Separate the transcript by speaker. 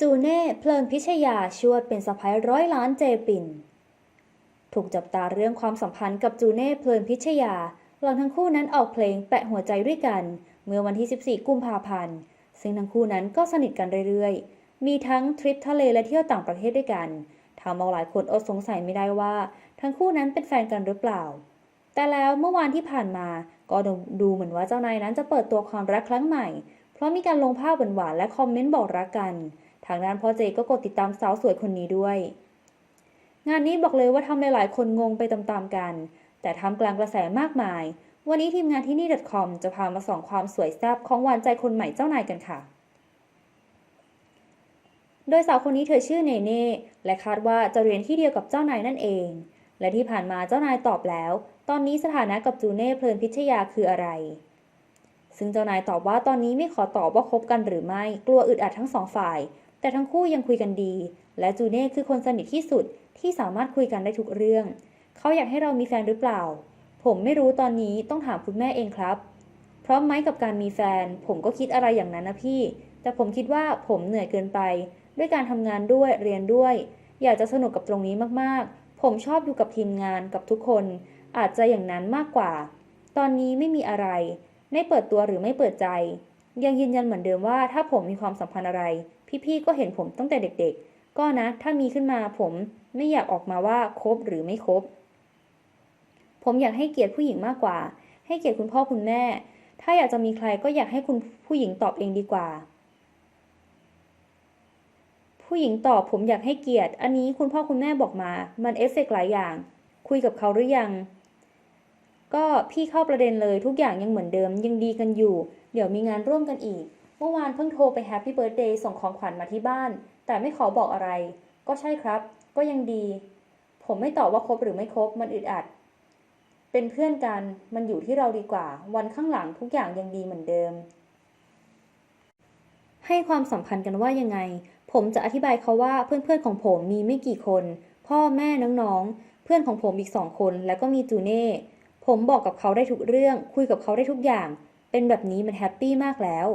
Speaker 1: จูเน่เพลินพิชยาชวดเป็นสะพ้ายร้อยล้านเจปิน ถูกจับตาเรื่องความสัมพันธ์กับจูเน่เพลินพิชยาหลังทั้งคู่นั้นออกเพลงแปะหัวใจด้วยกัน เมื่อวันที่ 14 กุมภาพันธ์ ซึ่งทั้งคู่นั้นก็สนิทกันเรื่อยๆ มีทั้งทริปทะเลและเที่ยวต่างประเทศด้วยกันทำเอาหลายคนอดสงสัยไม่ได้ว่า ทั้งคู่นั้นเป็นแฟนกันหรือเปล่า แต่แล้วเมื่อวานที่ผ่านมาก็ดูดูเหมือนว่าเจ้านายนั้นจะเปิดตัวความรักครั้งใหม่ เพราะมีการลงภาพหวานๆและคอมเมนต์บอกรักกัน ทางด้านพ่อเจก็กดติดตามสาวสวยคนนี้ด้วย งานนี้บอกเลยว่าทำหลายๆคนงงไปตามๆกัน แต่ทำกลางกระแสมากมาย วันนี้ทีมงานที่นี่ .com จะพามาส่องความสวยแซ่บของหวานใจคนใหม่เจ้านายกันค่ะ โดยสาวคนนี้เธอชื่อเนเน่และคาดว่าจะเรียนที่เดียวกับเจ้านายนั่นเอง และที่ผ่านมาเจ้านายตอบแล้ว ตอนนี้สถานะกับจูเน่เพลินพิชยาคืออะไรซึ่งเจ้านายตอบว่าตอนนี้ไม่ขอตอบว่าคบกันหรือไม่ กลัวอึดอัดทั้งสองฝ่าย แต่ทั้งคู่ยังคุยกันดี และจูเน่คือคนสนิทที่สุดที่สามารถคุยกันได้ทุกเรื่อง เขาอยากให้เรามีแฟนหรือเปล่า ผมไม่รู้ตอนนี้ต้องถามคุณแม่เองครับ พร้อมไหมกับการมีแฟน ผมก็คิดอะไรอย่างนั้นนะพี่ แต่ผมคิดว่าผมเหนื่อยเกินไป ด้วยการทำงานด้วยเรียนด้วย อยากจะสนุกกับตรงนี้มากๆ ผมชอบอยู่กับทีมงานกับทุกคน อาจจะอย่างนั้นมากกว่า ตอนนี้ไม่มีอะไรไม่เปิดตัวหรือไม่เปิดใจ ยังยืนยันเหมือนเดิมว่าถ้าผมมีความสัมพันธ์อะไร พี่ๆก็เห็นผมตั้งแต่เด็กๆ ก็นะถ้ามีขึ้นมาผมไม่อยากออกมาว่าคบหรือไม่คบ ผมอยากให้เกียรติผู้หญิงมากกว่า ให้เกียรติคุณพ่อคุณแม่ ถ้าอยากจะมีใครก็อยากให้คุณผู้หญิงตอบเองดีกว่า ผู้หญิงตอบผมอยากให้เกียรติ อันนี้คุณพ่อคุณแม่บอกมา มันเอฟเฟกต์หลายอย่าง คุยกับเขาหรือยัง ก็พี่เข้าประเด็นเลยทุกอย่างยังเหมือนเดิมยังดีกันอยู่ เดี๋ยวมีงานร่วมกันอีก เมื่อวานเพิ่งโทรไปแฮปปี้เบิร์ดเดย์ส่งของขวัญมาที่บ้าน แต่ไม่ขอบอกอะไร ก็ใช่ครับ ก็ยังดี ผมไม่ตอบว่าคบหรือไม่คบมันอึดอัด เป็นเพื่อนกันมันอยู่ที่เราดีกว่า วันข้างหลังทุกอย่างยังดีเหมือนเดิม ให้ความสัมพันธ์กันว่ายังไง ผมจะอธิบายเขาว่าเพื่อนๆของผมมีไม่กี่คน พ่อแม่น้องๆเพื่อนของผมอีกสองคนแล้วก็มีจูเน่ ผมบอกกับเขาได้ทุกเรื่อง คุยกับเขาได้ทุกอย่าง เป็นแบบนี้มันแฮปปี้มากแล้ว